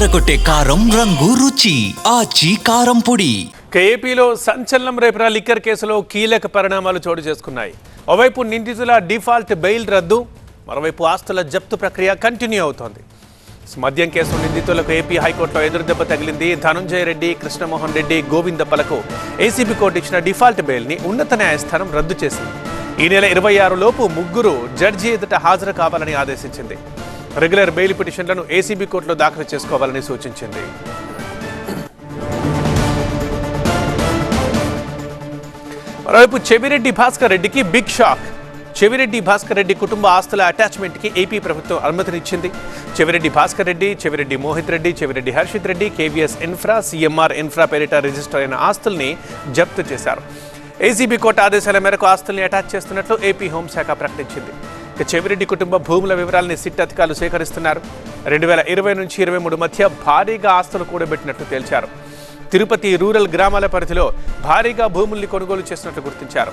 అదరగొట్టే కారం రంగు రుచి. ఆచి కారం పొడి. ఏపీలో సంచలనం రేపిన లిక్కర్ కేసులో కీలక పరిణామాలు చోటు చేసుకున్నాయి. ఓవైపు నిందితుల డిఫాల్ట్ బెయిల్ రద్దు మరోవైపు ఆస్తుల జప్తు ప్రక్రియ కంటిన్యూ అవుతోంది. మద్యం కేసు నిందితులకు ఏపీ హైకోర్టులో ఎదురుదెబ్బ తగిలింది ధనంజయ రెడ్డి కృష్ణమోహన్ రెడ్డి గోవిందప్పలకు. ఏసీబీ కోర్టు ఇచ్చిన డిఫాల్ట్ బెయిల్ని ఉన్నత న్యాయస్థానం రద్దు చేసింది. ఈ నెల ఇరవై ఆరు లోపు ముగ్గురు జడ్జి ఎదుట హాజరు కావాలని ఆదేశించింది. రెగ్యులర్ బెయిల్ పిటిషన్లను ఏసీబీ కోర్టులో దాఖలు చేసుకోవాలని సూచించింది. మరోవైపు చెవిరెడ్డి భాస్కర్ రెడ్డికి బిగ్ షాక్ చెవిరెడ్డి భాస్కర్ రెడ్డి కుటుంబ ఆస్తుల అటాచ్మెంట్కి ఏపీ ప్రభుత్వం అనుమతినిచ్చింది. Chevireddy Bhaskar Reddy Chevireddy Mohith Reddy Chevireddy Harshith Reddy K V S infra C M R infra పేరిట రిజిస్టర్ అయిన ఆస్తుల్ని జప్తు చేశారు. ఏసీబీ కోర్టు ఆదేశాల మేరకు ఆస్తుల్ని అటాచ్ చేస్తున్నట్లు ఏపీ హోంశాఖ ప్రకటించింది. ఇక చెవిరెడ్డి కుటుంబ భూముల వివరాలని సిట్ అధికారులు సేకరిస్తున్నారు. రెండు వేల ఇరవై నుంచి ఇరవై మూడు మధ్య భారీగా ఆస్తులు కూడబెట్టినట్లు తేల్చారు. తిరుపతి రూరల్ గ్రామాల పరిధిలో భారీగా భూముల్ని కొనుగోలు చేసినట్లు గుర్తించారు.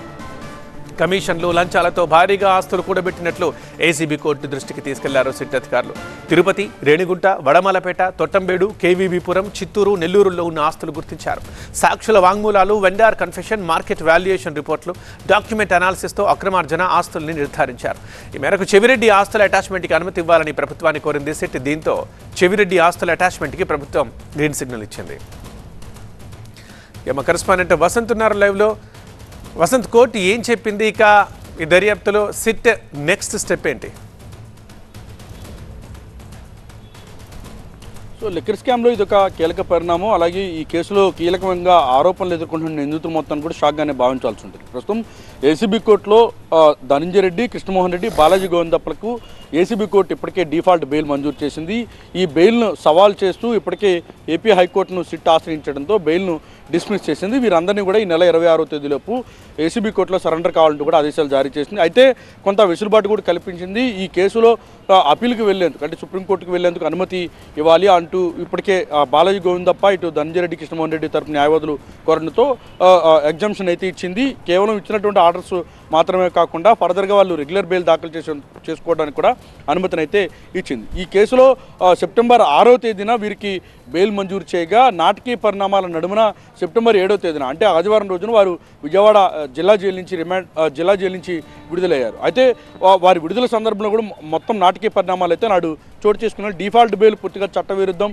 కమిషన్లు లంచాలతో భారీగా ఆస్తులు కూడబెట్టినట్లు ఏసీబీ కోర్టు దృష్టికి తీసుకెళ్ళారు సిట్ అధికారులు. తిరుపతి రేణిగుంట వడమలపేట తొట్టంబేడు కేవీబీపురం చిత్తూరు నెల్లూరులో ఉన్న ఆస్తులు గుర్తించారు. సాక్షుల వాంగ్మూలాలు వెండార్ కన్ఫెషన్ మార్కెట్ వాల్యుయేషన్ రిపోర్ట్లు డాక్యుమెంట్ అనాలిసిస్తో అక్రమార్జన ఆస్తుల్ని నిర్ధారించారు. ఈ మేరకు చెవిరెడ్డి ఆస్తుల అటాచ్మెంట్కి అనుమతి ఇవ్వాలని ప్రభుత్వాన్ని కోరింది సిట్. దీంతో చెవిరెడ్డి ఆస్తుల అటాచ్మెంట్కి ప్రభుత్వం గ్రీన్ సిగ్నల్ ఇచ్చింది. మా కరెస్పాండెంట్ వసంత్ ఉన్నారు లైవ్లో. వసంత్ కోర్టు ఏం చెప్పింది? ఇక ఈ దర్యాప్తులో సిట్ నెక్స్ట్ స్టెప్ ఏంటి? సో లిక్కర్ స్కామ్లో ఇది ఒక కీలక పరిణామం. అలాగే ఈ కేసులో కీలకంగా ఆరోపణలు ఎదుర్కొంటున్న నిందితులు మొత్తాన్ని కూడా షాక్గానే భావించాల్సి ఉంటుంది. ప్రస్తుతం ఏసీబీ కోర్టులో ధనంజయ రెడ్డి కృష్ణమోహన్ రెడ్డి బాలాజీ గోవిందప్పలకు ఏసీబీ కోర్టు ఇప్పటికే డిఫాల్ట్ బెయిల్ మంజూరు చేసింది. ఈ బెయిల్ను సవాల్ చేస్తూ ఇప్పటికే ఏపీ హైకోర్టును సిట్ ఆశ్రయించడంతో బెయిల్ను డిస్మిస్ చేసింది. వీరందరినీ కూడా ఈ నెల ఇరవై ఆరో తేదీలోపు ఏసీబీ కోర్టులో సరెండర్ కావాలంటూ కూడా ఆదేశాలు జారీ చేసింది. అయితే కొంత వెసులుబాటు కూడా కల్పించింది. ఈ కేసులో అప్పీల్కి వెళ్ళేందుకు అంటే సుప్రీంకోర్టుకు వెళ్ళేందుకు అనుమతి ఇవ్వాలి అంటూ ఇప్పటికే బాలాజీ గోవిందప్ప ఇటు ధనంజయరెడ్డి కృష్ణమోహన్ రెడ్డి తరపు న్యాయవాదులు కోరడంతో ఎగ్జామ్షన్ అయితే ఇచ్చింది. కేవలం ఇచ్చినటువంటి ఆర్డర్స్ మాత్రమే కాకుండా ఫర్దర్గా వాళ్ళు రెగ్యులర్ బెయిల్ దాఖలు చేసే చేసుకోవడానికి కూడా అనుమతినైతే ఇచ్చింది. ఈ కేసులో సెప్టెంబర్ ఆరో తేదీన వీరికి బెయిల్ మంజూరు చేయగా నాటకీయ పరిణామాల నడుమున సెప్టెంబర్ ఏడో తేదీన అంటే ఆదివారం రోజున వారు విజయవాడ జిల్లా జైలు నుంచి రిమాండ్ జిల్లా జైలు నుంచి విడుదలయ్యారు. అయితే వారి విడుదల సందర్భంలో కూడా మొత్తం నాటకీయ పరిణామాలు అయితే నాడు చోటు చేసుకున్న డిఫాల్ట్ బెయిల్ పూర్తిగా చట్టవిరుద్ధం.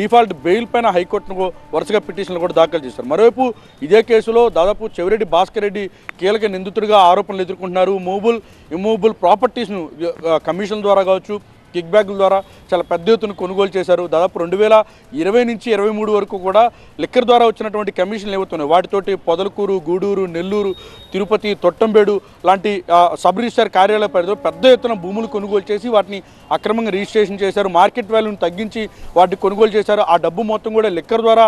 డిఫాల్ట్ బెయిల్ పైన హైకోర్టును వరుసగా పిటిషన్లు కూడా దాఖలు చేశారు. మరోవైపు ఇదే కేసులో దాదాపు చెవిరెడ్డి భాస్కర్ రెడ్డి కీలక నిందితుడిగా ఆరోపణలు ఎదుర్కొంటున్నారు. మూబుల్ ఇమూబుల్ ప్రాపర్టీస్ను కమిషన్ ద్వారా కావచ్చు కిక్ బ్యాగుల ద్వారా చాలా పెద్ద ఎత్తున కొనుగోలు చేశారు. దాదాపు రెండు వేల ఇరవై నుంచి ఇరవై మూడు వరకు కూడా లిక్కర్ ద్వారా వచ్చినటువంటి కమిషన్లు ఏవవుతున్నాయి వాటితోటి పొదలకూరు గూడూరు నెల్లూరు తిరుపతి తొట్టంబేడు లాంటి సబ్ రిజిస్టర్ కార్యాలయ పరిధిలో పెద్ద ఎత్తున భూములు కొనుగోలు చేసి వాటిని అక్రమంగా రిజిస్ట్రేషన్ చేశారు. మార్కెట్ వాల్యూని తగ్గించి వాటిని కొనుగోలు చేశారు. ఆ డబ్బు మొత్తం కూడా లిక్కర్ ద్వారా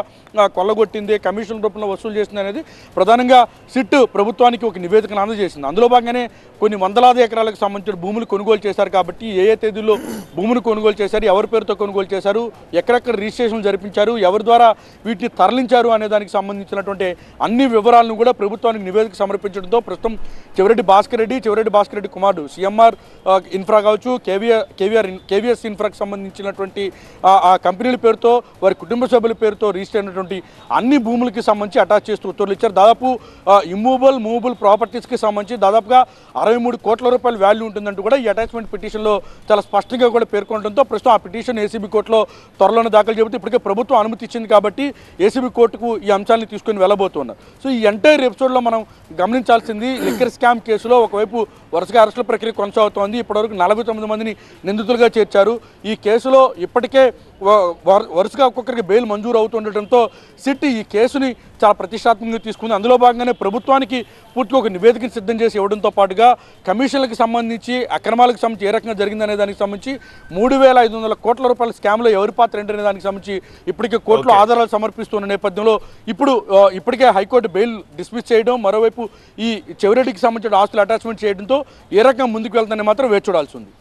కొల్లగొట్టింది కమిషన్ రూపంలో వసూలు చేసింది అనేది ప్రధానంగా సిట్ ప్రభుత్వానికి ఒక నివేదికను అందజేసింది. అందులో భాగంగానే కొన్ని వందలాది ఎకరాలకు సంబంధించిన భూములు కొనుగోలు చేశారు కాబట్టి ఏ ఏ తేదీల్లో భూములు కొనుగోలు చేశారు ఎవరి పేరుతో కొనుగోలు చేశారు ఎక్కడెక్కడ రిజిస్ట్రేషన్ జరిపించారు ఎవరి ద్వారా వీటిని తరలించారు అనే దానికి సంబంధించినటువంటి అన్ని వివరాలను కూడా ప్రభుత్వానికి నివేదిక సమర్పించడంతో ప్రస్తుతం చివరెడ్డి భాస్కర్ రెడ్డి చివరెడ్డి భాస్కర్ రెడ్డి కుమారుడు సిఎంఆర్ ఇన్ఫ్రా కావచ్చు కేవీఆర్ కేవీఆర్ కేవీఎస్ ఇన్ఫ్రాకి సంబంధించినటువంటి ఆ, కంపెనీల పేరుతో వారి కుటుంబ సభ్యుల పేరుతో రిజిస్టర్ అయినటువంటి అన్ని భూములకి సంబంధించి అటాచ్ చేస్తూ ఉత్తర్వులు ఇచ్చారు. దాదాపు ఇమూబుల్ మూవబుల్ ప్రాపర్టీస్కి సంబంధించి దాదాపుగా అరవై మూడు కోట్ల రూపాయల వాల్యూ ఉంటుందంటూ కూడా ఈ అటాచ్మెంట్ పిటిషన్లో చాలా స్పష్టంగా కూడా పేర్కొనడంతో ప్రస్తుతం ఆ పిటిషన్ ఏసీబీ కోర్టులో త్వరలోనే దాఖలు చేయబోతే ఇప్పటికే ప్రభుత్వం అనుమతి ఇచ్చింది కాబట్టి ఏసీబీ కోర్టుకు ఈ అంశాన్ని తీసుకొని వెళ్ళబోతున్నారు. సో ఈ ఎంటైర్ ఎపిసోడ్లో మనం గమనించాల్సింది లిక్కర్ స్కామ్ కేసులో ఒకవైపు వరుసగా అరెస్టుల ప్రక్రియ కొనసాగుతోంది. ఇప్పటివరకు నలభై తొమ్మిది మందిని నిందితులుగా చేర్చారు. ఈ కేసులో ఇప్పటికే వరుసగా ఒక్కొక్కరికి బెయిల్ మంజూరు అవుతుండటంతో సిట్ ఈ కేసుని చాలా ప్రతిష్టాత్మకంగా తీసుకుంది. అందులో భాగంగానే ప్రభుత్వానికి పూర్తిగా ఒక నివేదికను సిద్ధం చేసి ఇవ్వడంతో పాటుగా కమిషన్లకు సంబంధించి అక్రమాలకు సంబంధించి ఏ రకంగా జరిగిందనే దానికి సంబంధించి మూడు వేల ఐదు వందల కోట్ల రూపాయల స్కామ్లో ఎవరి పాత్ర ఏంటనే దానికి సంబంధించి ఇప్పటికే కోర్టులో. ఆధారాలు సమర్పిస్తున్న నేపథ్యంలో ఇప్పుడు ఇప్పటికే హైకోర్టు బెయిల్ డిస్మిస్ చేయడం మరోవైపు ఈ చెవిరెడ్డికి సంబంధించిన ఆస్తులు అటాచ్మెంట్ చేయడంతో ఏ రకంగా ముందుకు వెళ్తానని మాత్రం వేచి చూడాల్సి ఉంది.